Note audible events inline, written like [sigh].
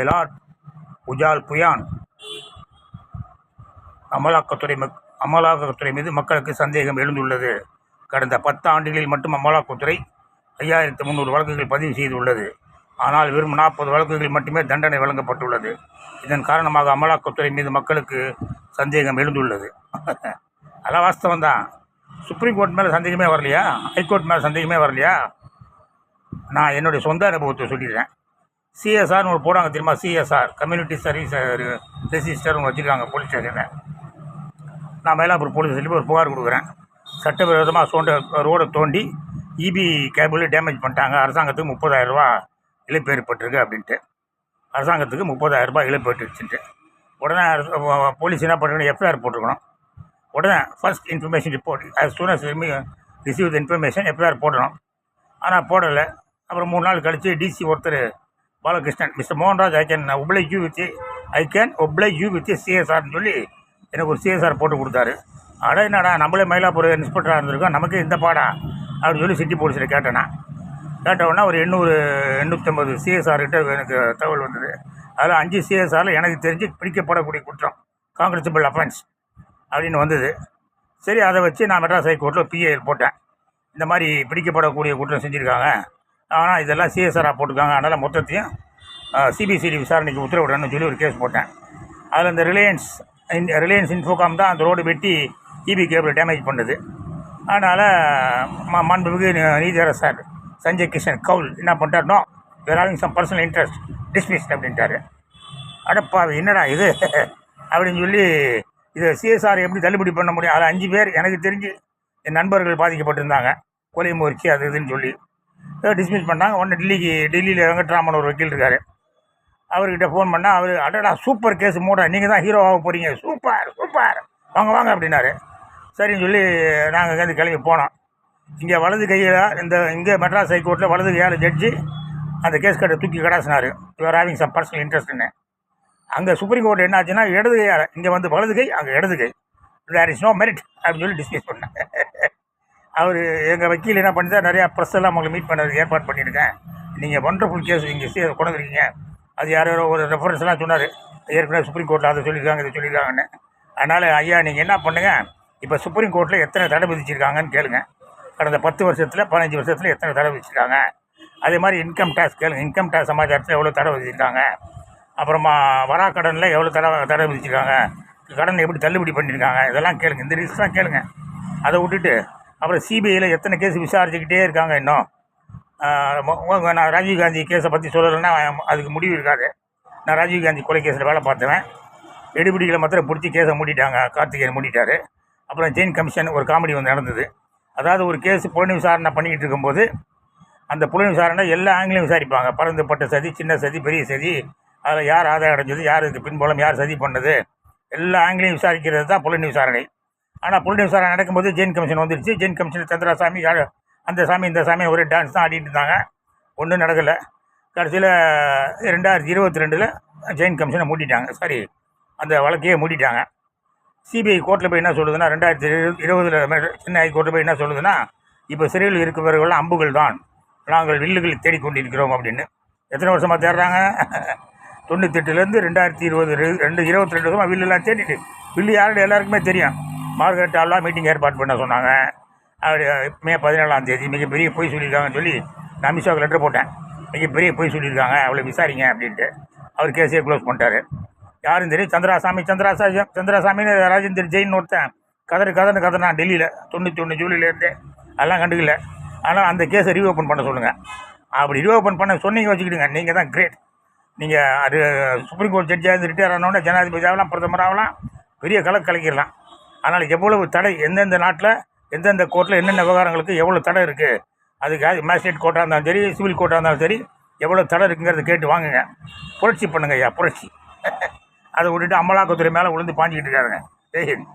பெலாட் உஜால் புயான் அமலாக்கத்துறை மக் அமலாக்கத்துறை மீது மக்களுக்கு சந்தேகம் எழுந்துள்ளது. கடந்த பத்து ஆண்டுகளில் மட்டும் அமலாக்கத்துறை ஐயாயிரத்து முந்நூறு வழக்குகள் பதிவு செய்துள்ளது. ஆனால் வெறும் நாற்பது வழக்குகள் மட்டுமே தண்டனை வழங்கப்பட்டுள்ளது. இதன் காரணமாக அமலாக்கத்துறை மீது மக்களுக்கு சந்தேகம் எழுந்துள்ளது. [laughs] அதெல்லாம் வாஸ்தவம் தான் சுப்ரீம் கோர்ட் மேலே சந்தேகமே வரலையா? ஹைகோர்ட் மேலே சந்தேகமே வரலையா? நான் என்னுடைய சொந்த அனுபவத்தை சொல்லிடுறேன். சிஎஸ்ஆர்னு ஒரு போடுறாங்க தெரியுமா? சிஎஸ்ஆர் கம்யூனிட்டி சர்வீஸ் ரெஜிஸ்டர்னு வச்சுருக்காங்க போலீஸ் ஸ்டேஷனில் நான் மயிலாப்பூர் போலீஸ் சொல்லி ஒரு புகார் கொடுக்குறேன். சட்டவிரோதமாக சோண்ட ரோடை தோண்டி இபி கேபிள் டேமேஜ் பண்ணிட்டாங்க. அரசாங்கத்துக்கு முப்பதாயிரரூபா இழப்பு ஏற்பட்டிருக்கு அப்படின்ட்டு. அரசாங்கத்துக்கு முப்பதாயிரரூபா இழப்பு ஏற்பட்டுச்சுன்ட்டு. உடனே அரசு- போலீஸ் என்ன பண்ணுறேன் எஃப்ஐஆர் போட்டுருக்கணும். உடனே ஃபர்ஸ்ட் இன்ஃபர்மேஷன் ரிப்போர்ட் அது soon திரும்பி ரிசீவ் த இன்ஃபர்மேஷன் எஃப்ஐஆர் போடணும். ஆனால் போடலை. அப்புறம் மூணு நாள் கழித்து டிசி ஒருத்தர் Balakrishnan mister Mohanraj I can oblige you with I can oblige you with சிஎஸ்ஆர்னு சொல்லி எனக்கு ஒரு சிஎஸ்ஆர் போட்டு கொடுத்தாரு. அட என்னடா நம்மளே மயிலாப்பூர் இன்ஸ்பெக்டராக இருந்திருக்கோம் நமக்கு இந்த பாடா அப்படின்னு சொல்லி சிட்டி போலீஸில் கேட்டேன்னா கேட்டவுடனே ஒரு எண்ணூறு எண்ணூற்றம்பது சிஎஸ்ஆர்கிட்ட எனக்கு தகவல் வந்தது. அதில் அஞ்சு சிஎஸ்ஆரில் எனக்கு தெரிஞ்சு பிடிக்கப்படக்கூடிய குற்றம் காங்கிரசிபிள் அஃபென்ஸ் அப்படின்னு வந்தது. சரி அதை வச்சு நான் மெட்ராஸ் ஹைகோர்ட்டில் பிஏ போட்டேன். இந்த மாதிரி பிடிக்கப்படக்கூடிய குற்றம் செஞ்சுருக்காங்க. ஆனால் இதெல்லாம் சிஎஸ்ஆராக போட்டிருக்காங்க. அதனால் மொத்தத்தையும் சிபிசிடி விசாரணைக்கு உத்தரவிடணும்னு சொல்லி ஒரு கேஸ் போட்டேன். அதில் இந்த ரிலையன்ஸ் ரிலையன்ஸ் இன்ஃபோகாம் தான் அந்த ரோடு வெட்டி இபி கேபிள் டேமேஜ் பண்ணுது. அதனால் ம மாண்புமிகு நீ- நீதியரசர் சஞ்சய் கிஷன் கவுல் என்ன பண்ணிட்டார்? No where having some personal interest dismissed அப்படின்ட்டாரு. அடப்பா என்னடா இது? அப்படின்னு சொல்லி இதை சிஎஸ்ஆர் எப்படி தள்ளுபடி பண்ண முடியும்? அதில் அஞ்சு பேர் எனக்கு தெரிஞ்சு என் நண்பர்கள் பாதிக்கப்பட்டிருந்தாங்க. கொலை முயற்சி அது இதுன்னு சொல்லி. டிஸ்மிஸ் பண்ணாங்க. உடனே டெல்லிக்கு டெல்லியில் வெங்கட்ராமன் ஒரு வக்கீல் இருக்கார். அவர்கிட்ட ஃபோன் பண்ணால் அவர் அடடா சூப்பர் கேஸ் மூட நீங்கள் தான் ஹீரோ ஆக போகிறீங்க சூப்பர் சூப்பர் வாங்க வாங்க அப்படின்னாரு. சரின்னு சொல்லி நாங்கள் இங்கேருந்து கிளம்பி போனோம். இங்கே வலது கையில் இந்த இங்கே மெட்ராஸ் ஹைகோர்ட்டில் வலது கையால் ஜட்ஜி அந்த கேஸ் கட்டை தூக்கி கடாசினார். யுவர் ஹேவிங் சம் பர்சனல் இன்ட்ரெஸ்ட்னு அங்கே சுப்ரீம் கோர்ட் என்ன ஆச்சுன்னா இடது கையால் இங்கே வந்து வலது கை அங்கே இடது கை. தேர் இஸ் நோ மெரிட் அப்படின்னு சொல்லி டிஸ்மிஸ் பண்ணாங்க. அவர் எங்கள் வக்கீல் என்ன பண்ணிதான் நிறையா ப்ரெஸ் எல்லாம் உங்களை மீட் பண்ணதுக்கு ஏற்பாடு பண்ணியிருக்கேன். நீங்கள் ஒண்டர்ஃபுல் கேஸ் நீங்கள் சே கொண்டு வந்துருக்கீங்க அது யாரோ ஒரு ரெஃபரன்ஸ்லாம் சொன்னார். ஏற்கனவே சுப்ரீம் கோர்ட்டில் அதை சொல்லியிருக்காங்க இதை சொல்லியிருக்காங்கன்னு. அதனால் ஐயா நீங்கள் என்ன பண்ணுங்கள் இப்போ சுப்ரீம் கோர்ட்டில் எத்தனை தடை விதிச்சிருக்காங்கன்னு கேளுங்க. கடந்த பத்து வருஷத்தில் பதினஞ்சு வருஷத்தில் எத்தனை தடை விதிச்சிருக்காங்க. அதே மாதிரி இன்கம் டேக்ஸ் கேளுங்க. இன்கம் டேக்ஸ் சமாச்சாரத்தில் எவ்வளோ தடை விதிச்சிருக்காங்க. அப்புறமா வராக்கடனில் எவ்வளோ தடை தடை விதிச்சிருக்காங்க. கடன் எப்படி தள்ளுபடி பண்ணியிருக்காங்க இதெல்லாம் கேளுங்க. இந்த லிஸ்ட்லாம் கேளுங்க. அதை விட்டுட்டு அப்புறம் சிபிஐயில் எத்தனை கேஸ் விசாரிச்சுக்கிட்டே இருக்காங்க இன்னும். நான் ராஜீவ்காந்தி கேஸை பற்றி சொல்லலைன்னா அதுக்கு முடிவு இருக்காது. நான் ராஜீவ்காந்தி கொலை கேஸில் வேலை பார்த்தவன். எடுபிடிகளை மாத்திரம் பிடிச்சி கேஸை மூடிட்டாங்க. கார்த்திகேயன் மூடிட்டார். அப்புறம் ஜெயின் கமிஷன் ஒரு காமெடி வந்து நடந்தது. அதாவது ஒரு கேஸ் புலன் விசாரணை பண்ணிக்கிட்டு இருக்கும்போது அந்த புலன் விசாரணை எல்லா ஆங்கிலையும் விசாரிப்பாங்க. பறந்துப்பட்ட சதி சின்ன சதி பெரிய சதி அதில் யார் ஆதாயம் அடைஞ்சது யார் இதுக்கு பின்புலம் யார் சதி பண்ணது எல்லா ஆங்கிலையும் விசாரிக்கிறது தான் புலன் விசாரணை. ஆனால் புலன் விசாரணை நடக்கும்போது ஜெயின் கமிஷன் வந்துருச்சு. ஜெயின் கமிஷன் சந்திராசாமி அந்த சாமி இந்த சாமி ஒரே டான்ஸ் தான் ஆடிட்டு இருந்தாங்க. ஒன்றும் நடக்கலை. கடைசியில் ரெண்டாயிரத்தி இருபத்தி ரெண்டில் ஜெயின் கமிஷனை மூடிட்டாங்க. சாரி அந்த வழக்கையே மூடிட்டாங்க. சிபிஐ கோர்ட்டில் போய் என்ன சொல்லுதுன்னா ரெண்டாயிரத்தி இருபதில் சென்னை ஹைகோர்ட்டில் போய் என்ன சொல்லுதுன்னா இப்போ சிறையில் இருக்கிறவர்கள்லாம் அம்புகள் தான். நாங்கள் வில்லுகளை தேடிக்கொண்டிருக்கிறோம் அப்படின்னு. எத்தனை வருஷமாக தேடுறாங்க? தொண்ணூத்தெட்டுலேருந்து ரெண்டாயிரத்தி இருபது ரெண்டு இருபத்தி ரெண்டு வருஷமாக வில்லுலாம் தேடிட்டு. வில்லு யாருடைய எல்லாருக்குமே தெரியும். மார்கரெட் மீட்டிங் ஏற்பாடு பண்ண சொன்னாங்க. அப்படி மே பதினேழாம் தேதி. மிகப்பெரிய பொய் சொல்லியிருக்காங்கன்னு சொல்லி நான் அமித்ஷாவுக்கு லெட்டர் போட்டேன். மிகப்பெரிய பொய் சொல்லியிருக்காங்க. அவளை விசாரிங்க அப்படின்ட்டு அவர் கேஸே க்ளோஸ் பண்ணிட்டாரு. யாரும் தெரியும் சந்திராசாமி சந்திராசாமி சந்திராசாமின்னு ராஜேந்திர ஜெயின் ஒருத்தன். கதறு கதறு கதனா டெல்லியில் தொண்ணூற்றி ஒன்று ஜூலையிலேருந்து அதெல்லாம் கண்டுக்கல. ஆனால் அந்த கேஸை ரீஓப்பன் பண்ண சொல்லுங்கள் அப்படி ரீஓப்பன் பண்ண சொன்னீங்க வச்சுக்கிடுங்க. நீங்கள் தான் கிரேட் நீங்கள் அது சுப்ரீம் கோர்ட் ஜட்ஜாக இருந்து ரிட்டையர் ஆனோடனே ஜனாதிபதி ஆகலாம் பிரதமர் ஆகலாம். பெரிய கலக்கு கலக்கிடலாம். ஆனால் எவ்வளவு தடை எந்தெந்த நாட்டில் எந்தெந்த கோர்ட்டில் என்னென்ன விவகாரங்களுக்கு எவ்வளோ தடை இருக்குது அதுக்கு மேஜிஸ்ட்ரேட் கோர்ட்டாக இருந்தாலும் சரி சிவில் கோர்ட்டாக இருந்தாலும் சரி எவ்வளோ தடை இருக்குங்கிறத கேட்டு வாங்குங்க. புரட்சி பண்ணுங்க ஐயா புரட்சி. [laughs] அதை விட்டுட்டு அமலாக்கத்துறை மேலே விழுந்து பாஞ்சிக்கிட்டு இருக்காருங்க. ஜெய்ஹிந்த்